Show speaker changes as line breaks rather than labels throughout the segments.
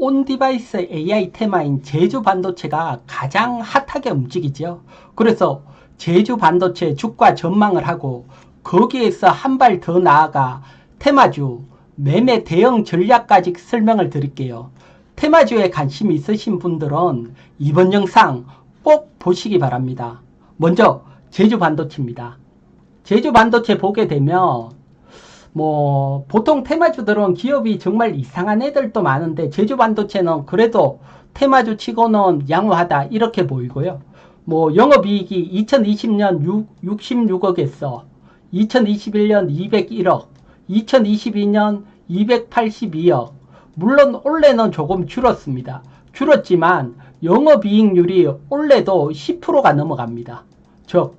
온 디바이스 AI 테마인 제주 반도체가 가장 핫하게 움직이죠. 그래서 제주 반도체 주가 전망을 하고 거기에서 한 발 더 나아가 테마주 매매 대응 전략까지 설명을 드릴게요. 테마주에 관심 있으신 분들은 이번 영상 꼭 보시기 바랍니다. 먼저 제주 반도체입니다. 제주 반도체 보게 되면 뭐 보통 테마주들은 기업이 정말 이상한 애들도 많은데 제주 반도체는 그래도 테마주 치고는 양호하다 이렇게 보이고요. 뭐 영업이익이 2020년 6, 66억에서 2021년 201억, 2022년 282억. 물론 올해는 조금 줄었습니다. 줄었지만 영업이익률이 올해도 10%가 넘어갑니다. 즉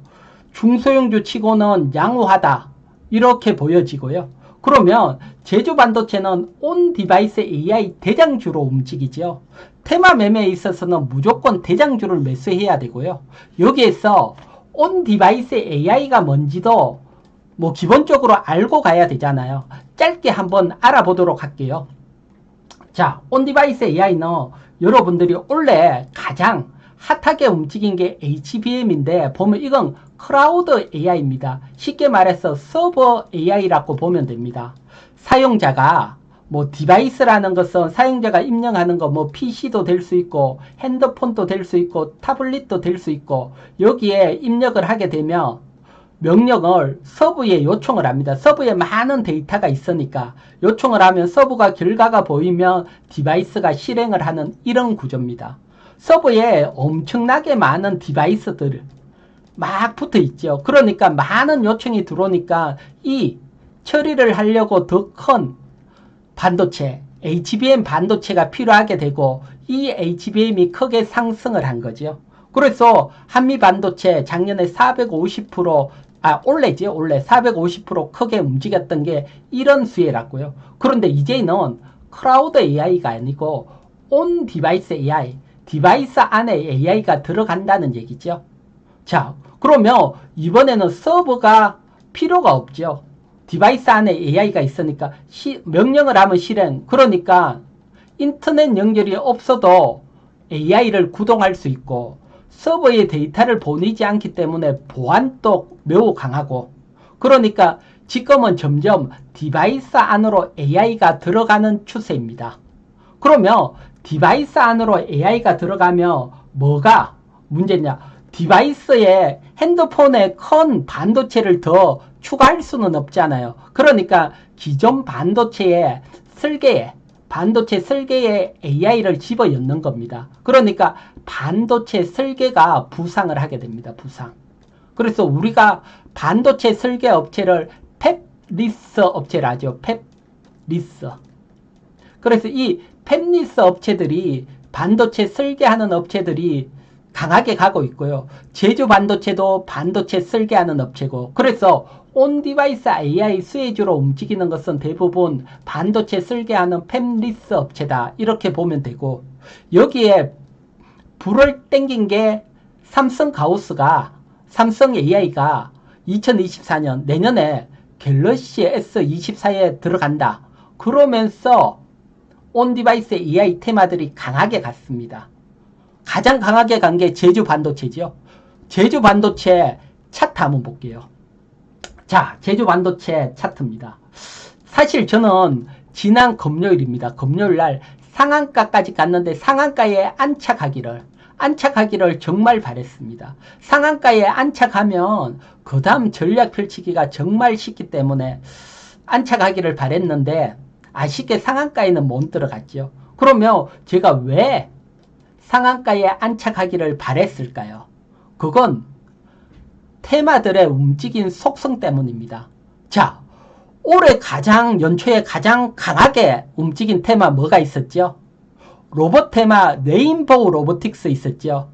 중소형주 치고는 양호하다 이렇게 보여지고요. 그러면 제주 반도체는 온 디바이스 AI 대장주로 움직이죠. 테마 매매에 있어서는 무조건 대장주를 매수해야 되고요. 여기에서 온 디바이스 AI가 뭔지도 뭐 기본적으로 알고 가야 되잖아요. 짧게 한번 알아보도록 할게요. 자, 온 디바이스 AI는 여러분들이 원래 가장 핫하게 움직인 게 HBM인데 보면 이건 클라우드 AI입니다. 쉽게 말해서 서버 AI라고 보면 됩니다. 사용자가 뭐 디바이스라는 것은 사용자가 입력하는 거 뭐 PC도 될 수 있고 핸드폰도 될 수 있고 타블릿도 될 수 있고 여기에 입력을 하게 되면 명령을 서브에 요청을 합니다. 서브에 많은 데이터가 있으니까 요청을 하면 서브가 결과가 보이면 디바이스가 실행을 하는 이런 구조입니다. 서브에 엄청나게 많은 디바이스들 막 붙어 있죠. 그러니까 많은 요청이 들어오니까 이 처리를 하려고 더 큰 반도체, HBM 반도체가 필요하게 되고 이 HBM이 크게 상승을 한 거죠. 그래서 한미 반도체 작년에 450% 아, 올해지, 올해 450% 크게 움직였던 게 이런 수혜라고요. 그런데 이제는 클라우드 AI가 아니고 온 디바이스 AI, 디바이스 안에 AI가 들어간다는 얘기죠. 자, 그러면 이번에는 서버가 필요가 없죠. 디바이스 안에 AI가 있으니까 시, 명령을 하면 실행. 그러니까 인터넷 연결이 없어도 AI를 구동할 수 있고 서버에 데이터를 보내지 않기 때문에 보안도 매우 강하고 그러니까 지금은 점점 디바이스 안으로 AI가 들어가는 추세입니다. 그러면 디바이스 안으로 AI가 들어가면 뭐가 문제냐? 디바이스에 핸드폰에 큰 반도체를 더 추가할 수는 없잖아요. 그러니까 기존 반도체에 설계에 반도체 설계에 AI를 집어넣는 겁니다. 그러니까 반도체 설계가 부상을 하게 됩니다. 부상. 그래서 우리가 반도체 설계 업체를 펩리스 업체라 하죠. 펩리스. 그래서 이 펩리스 업체들이 반도체 설계하는 업체들이 강하게 가고 있고요. 제주 반도체도 반도체 설계하는 업체고 그래서 온 디바이스 AI 수혜주로 움직이는 것은 대부분 반도체 설계하는 팹리스 업체다. 이렇게 보면 되고 여기에 불을 땡긴 게 삼성 가우스가 삼성 AI가 2024년 내년에 갤럭시 S24에 들어간다. 그러면서 온 디바이스 AI 테마들이 강하게 갔습니다. 가장 강하게 간 게 제주 반도체죠. 제주 반도체 차트 한번 볼게요. 자, 제주 반도체 차트입니다. 사실 저는 지난 금요일입니다. 금요일 날 상한가까지 갔는데 상한가에 안착하기를 안착하기를 정말 바랬습니다. 상한가에 안착하면 그 다음 전략 펼치기가 정말 쉽기 때문에 안착하기를 바랬는데 아쉽게 상한가에는 못 들어갔죠. 그러면 제가 왜 상한가에 안착하기를 바랬을까요? 그건 테마들의 움직인 속성 때문입니다. 자, 올해 가장 연초에 가장 강하게 움직인 테마 뭐가 있었죠? 로봇 테마 레인보우 로보틱스 있었죠.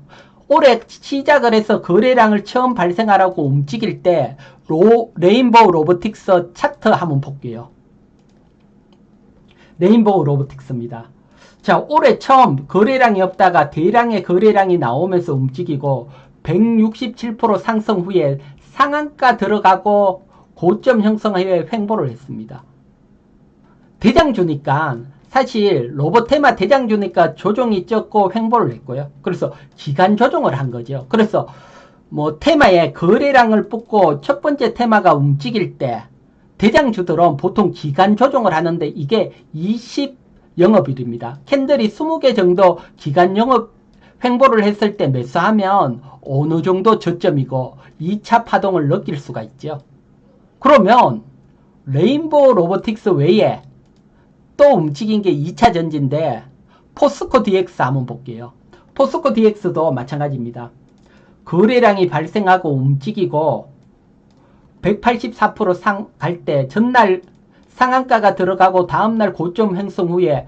올해 시작을 해서 거래량을 처음 발생하라고 움직일 때 로, 레인보우 로보틱스 차트 한번 볼게요. 레인보우 로보틱스입니다. 자, 올해 처음 거래량이 없다가 대량의 거래량이 나오면서 움직이고 167% 상승 후에 상한가 들어가고 고점 형성 후에 횡보를 했습니다. 대장주니까 사실 로봇 테마 대장주니까 조정이 적고 횡보를 했고요. 그래서 기간 조정을 한 거죠. 그래서 뭐 테마의 거래량을 뽑고 첫 번째 테마가 움직일 때 대장주들은 보통 기간 조정을 하는데 이게 20 영업일입니다. 캔들이 20개 정도 기간 영업 횡보를 했을 때 매수하면 어느 정도 저점이고 2차 파동을 느낄 수가 있죠. 그러면 레인보우 로보틱스 외에 또 움직인 게 2차 전지인데 포스코 DX 한번 볼게요. 포스코 DX도 마찬가지입니다. 거래량이 발생하고 움직이고 184%상 갈 때 전날 상한가가 들어가고 다음날 고점 형성 후에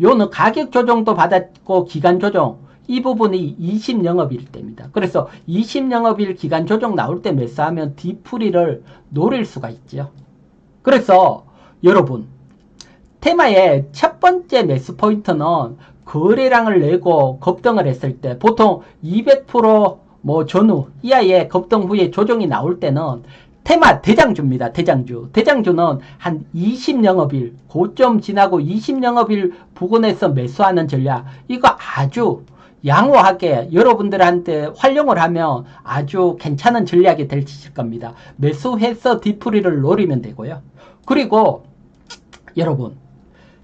요는 가격 조정도 받았고 기간 조정 이 부분이 20 영업일 때입니다. 그래서 20 영업일 기간 조정 나올 때 매수하면 뒤풀이를 노릴 수가 있죠. 그래서 여러분 테마의 첫 번째 매수 포인트는 거래량을 내고 급등을 했을 때 보통 200%뭐 전후 이하의 급등 후에 조정이 나올 때는 테마 대장주입니다. 대장주. 대장주는 한 20영업일 고점 지나고 20영업일 부근에서 매수하는 전략 이거 아주 양호하게 여러분들한테 활용을 하면 아주 괜찮은 전략이 될 겁니다. 매수해서 뒤풀이를 노리면 되고요. 그리고 여러분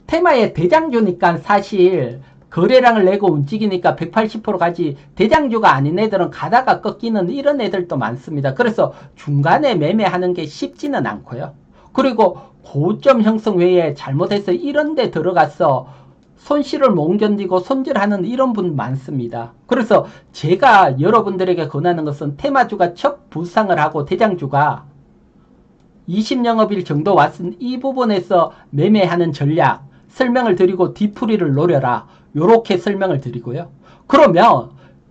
테마의 대장주니까 사실 거래량을 내고 움직이니까 180% 가지 대장주가 아닌 애들은 가다가 꺾이는 이런 애들도 많습니다. 그래서 중간에 매매하는 게 쉽지는 않고요. 그리고 고점 형성 외에 잘못해서 이런 데 들어가서 손실을 못 견디고 손질하는 이런 분 많습니다. 그래서 제가 여러분들에게 권하는 것은 테마주가 첫 부상을 하고 대장주가 20영업일 정도 왔은 이 부분에서 매매하는 전략 설명을 드리고 뒤풀이를 노려라. 요렇게 설명을 드리고요. 그러면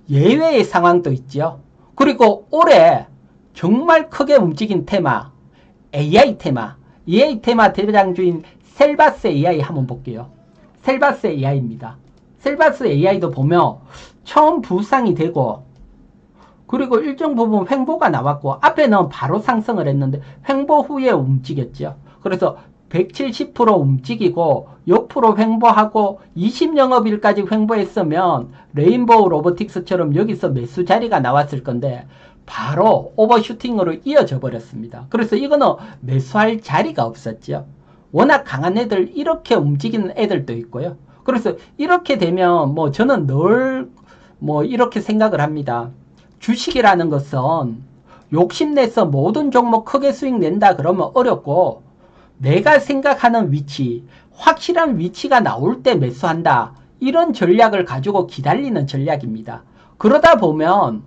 예외의 상황도 있죠. 그리고 올해 정말 크게 움직인 테마 AI 테마 AI 테마 대장주인 셀바스 AI 한번 볼게요. 셀바스 AI입니다. 셀바스 AI도 보면 처음 부상이 되고 그리고 일정 부분 횡보가 나왔고 앞에는 바로 상승을 했는데 횡보 후에 움직였죠. 그래서 170% 움직이고 옆으로 횡보하고 20영업일까지 횡보했으면 레인보우 로보틱스처럼 여기서 매수 자리가 나왔을 건데 바로 오버슈팅으로 이어져 버렸습니다. 그래서 이거는 매수할 자리가 없었죠. 워낙 강한 애들 이렇게 움직이는 애들도 있고요. 그래서 이렇게 되면 뭐 저는 늘 뭐 이렇게 생각을 합니다. 주식이라는 것은 욕심내서 모든 종목 크게 수익 낸다 그러면 어렵고 내가 생각하는 위치, 확실한 위치가 나올 때 매수한다. 이런 전략을 가지고 기다리는 전략입니다. 그러다 보면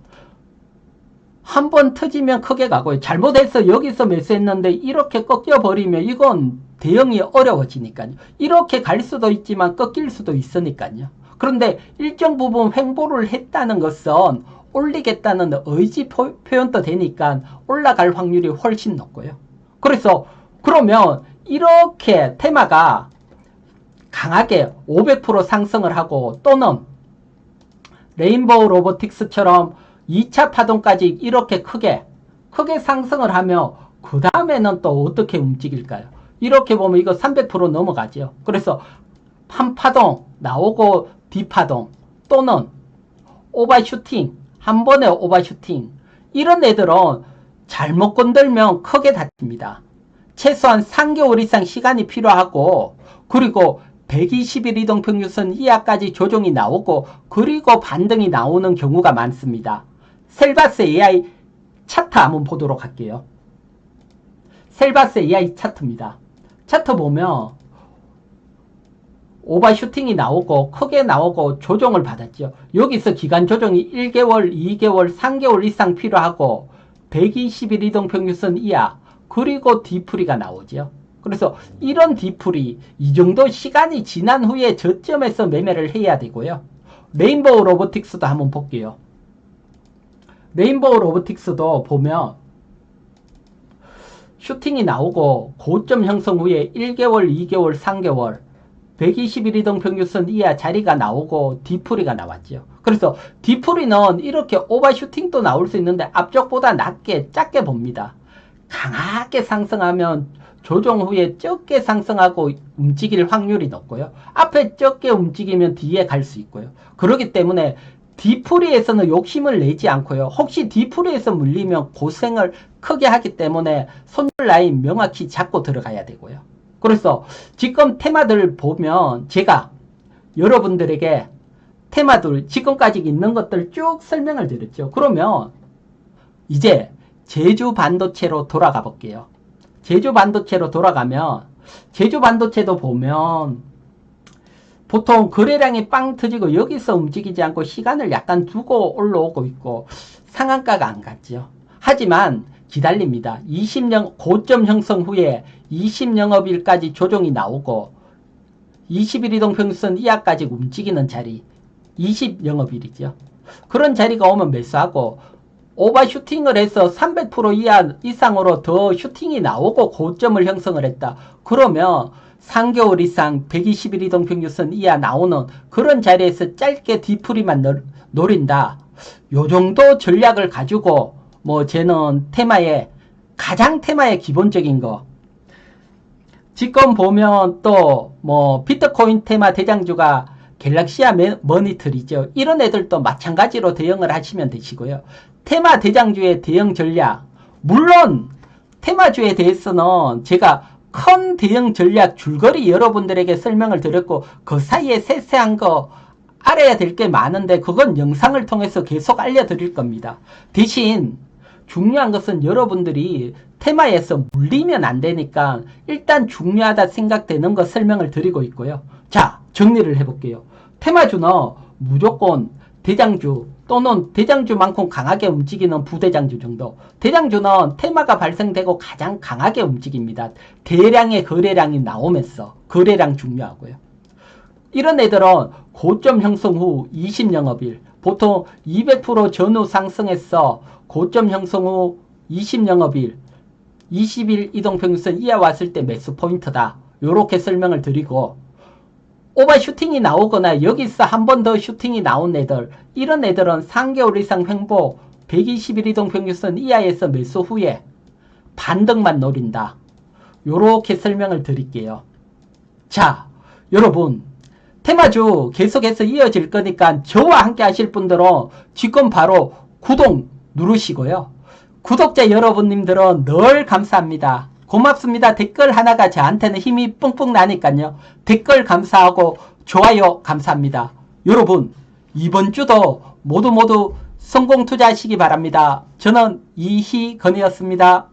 한 번 터지면 크게 가고요. 잘못해서 여기서 매수했는데 이렇게 꺾여버리면 이건 대응이 어려워지니까요. 이렇게 갈 수도 있지만 꺾일 수도 있으니까요. 그런데 일정 부분 횡보를 했다는 것은 올리겠다는 의지 표현도 되니까 올라갈 확률이 훨씬 높고요. 그래서 그러면 이렇게 테마가 강하게 500% 상승을 하고 또는 레인보우 로보틱스처럼 2차 파동까지 이렇게 크게 크게 상승을 하며 그 다음에는 또 어떻게 움직일까요? 이렇게 보면 이거 300% 넘어가죠. 그래서 한 파동 나오고 뒤파동 또는 오버슈팅 한 번에 오버슈팅 이런 애들은 잘못 건들면 크게 다칩니다. 최소한 3개월 이상 시간이 필요하고 그리고 120일 이동 평균선 이하까지 조정이 나오고 그리고 반등이 나오는 경우가 많습니다. 셀바스 AI 차트 한번 보도록 할게요. 셀바스 AI 차트입니다. 차트 보면 오버슈팅이 나오고 크게 나오고 조정을 받았죠. 여기서 기간 조정이 1개월, 2개월, 3개월 이상 필요하고 120일 이동 평균선 이하 그리고 뒤풀이가 나오죠. 그래서 이런 뒤풀이 이 정도 시간이 지난 후에 저점에서 매매를 해야 되고요. 레인보우 로보틱스도 한번 볼게요. 레인보우 로보틱스도 보면 슈팅이 나오고 고점 형성 후에 1개월, 2개월, 3개월 121 이동 평균선 이하 자리가 나오고 뒤풀이가 나왔죠. 그래서 뒤풀이는 이렇게 오버슈팅도 나올 수 있는데 앞쪽보다 낮게 작게 봅니다. 강하게 상승하면 조정 후에 적게 상승하고 움직일 확률이 높고요. 앞에 적게 움직이면 뒤에 갈 수 있고요. 그렇기 때문에 뒤풀이에서는 욕심을 내지 않고요. 혹시 뒤풀이에서 물리면 고생을 크게 하기 때문에 손절 라인 명확히 잡고 들어가야 되고요. 그래서 지금 테마들 보면 제가 여러분들에게 테마들 지금까지 있는 것들 쭉 설명을 드렸죠. 그러면 이제 제주 반도체로 돌아가 볼게요. 제주 반도체로 돌아가면 제주 반도체도 보면 보통 거래량이 빵 터지고 여기서 움직이지 않고 시간을 약간 두고 올라오고 있고 상한가가 안 갔죠. 하지만 기다립니다. 20년 고점 형성 후에 20영업일까지 조정이 나오고 20일 이동 평균선 이하까지 움직이는 자리 20영업일이죠. 그런 자리가 오면 매수하고 오버 슈팅을 해서 300% 이하 이상으로 더 슈팅이 나오고 고점을 형성을 했다. 그러면 3개월 이상 120일 이동 평균선 이하 나오는 그런 자리에서 짧게 뒤풀이만 노- 노린다. 요 정도 전략을 가지고 뭐 저는 테마의 가장 테마의 기본적인 거 지금 보면 또 뭐 비트코인 테마 대장주가 갤럭시아 메- 머니틀 이죠. 이런 애들도 마찬가지로 대응을 하시면 되시고요. 테마 대장주의 대응 전략 물론 테마주에 대해서는 제가 큰 대응 전략 줄거리 여러분들에게 설명을 드렸고 그 사이에 세세한 거 알아야 될 게 많은데 그건 영상을 통해서 계속 알려드릴 겁니다. 대신 중요한 것은 여러분들이 테마에서 물리면 안 되니까 일단 중요하다 생각되는 거 설명을 드리고 있고요. 자, 정리를 해볼게요. 테마주는 무조건 대장주 또는 대장주만큼 강하게 움직이는 부대장주 정도. 대장주는 테마가 발생되고 가장 강하게 움직입니다. 대량의 거래량이 나오면서 거래량 중요하고요. 이런 애들은 고점 형성 후 20영업일 보통 200% 전후 상승해서 고점 형성 후 20영업일 20일 이동평균선 이하 왔을 때 매수 포인트다. 요렇게 설명을 드리고 오버 슈팅이 나오거나 여기서 한 번 더 슈팅이 나온 애들 이런 애들은 3개월 이상 횡보 120일 이동 평균선 이하에서 매수 후에 반등만 노린다. 요렇게 설명을 드릴게요. 자, 여러분 테마주 계속해서 이어질 거니까 저와 함께 하실 분들은 지금 바로 구독 누르시고요. 구독자 여러분님들은 늘 감사합니다. 고맙습니다. 댓글 하나가 저한테는 힘이 뿡뿡 나니까요. 댓글 감사하고 좋아요 감사합니다. 여러분 이번 주도 모두 모두 성공 투자하시기 바랍니다. 저는 이희건이었습니다.